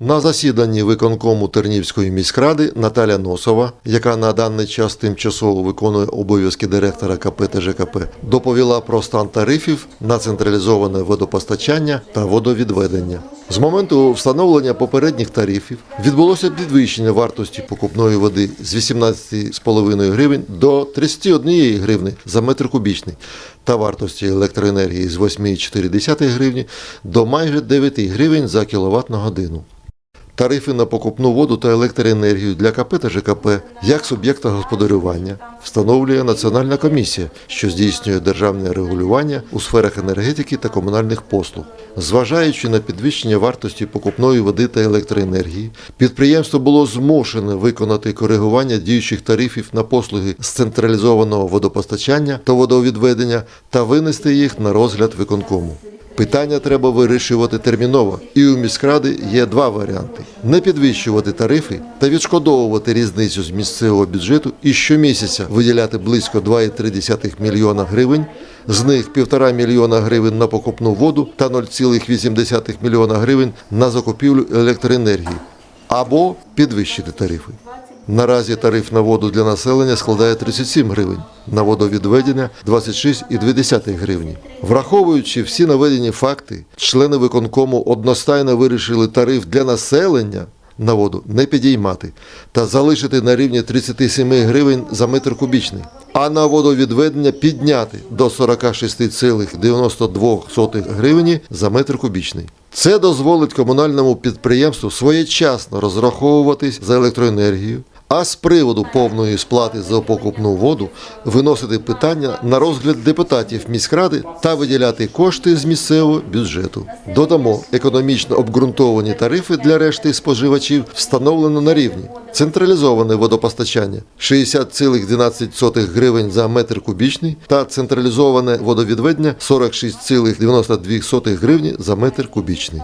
На засіданні виконкому Тернівської міськради Наталя Носова, яка на даний час тимчасово виконує обов'язки директора КП та ЖКП, доповіла про стан тарифів на централізоване водопостачання та водовідведення. З моменту встановлення попередніх тарифів відбулося підвищення вартості покупної води з 18,5 гривень до 31 гривни за метр кубічний та вартості електроенергії з 8,4 гривні до майже 9 гривень за кіловат на годину. Тарифи на покупну воду та електроенергію для КП та ЖКП як суб'єкта господарювання встановлює Національна комісія, що здійснює державне регулювання у сферах енергетики та комунальних послуг. Зважаючи на підвищення вартості покупної води та електроенергії, підприємство було змушене виконати коригування діючих тарифів на послуги з централізованого водопостачання та водовідведення та винести їх на розгляд виконкому. Питання треба вирішувати терміново, і у міськради є два варіанти: не підвищувати тарифи та відшкодовувати різницю з місцевого бюджету і щомісяця виділяти близько 2,3 мільйона гривень, з них 1,5 мільйона гривень на покупну воду та 0,8 мільйона гривень на закупівлю електроенергії, або підвищити тарифи. Наразі тариф на воду для населення складає 37 гривень, на водовідведення 26,2 гривні. Враховуючи всі наведені факти, члени виконкому одностайно вирішили тариф для населення на воду не підіймати та залишити на рівні 37 гривень за метр кубічний, а на водовідведення підняти до 46,92 гривні за метр кубічний. Це дозволить комунальному підприємству своєчасно розраховуватись за електроенергію, а з приводу повної сплати за покупну воду виносити питання на розгляд депутатів міськради та виділяти кошти з місцевого бюджету. Додамо, економічно обґрунтовані тарифи для решти споживачів встановлено на рівні централізоване водопостачання 60,12 гривень за метр кубічний та централізоване водовідведення 46,92 гривні за метр кубічний.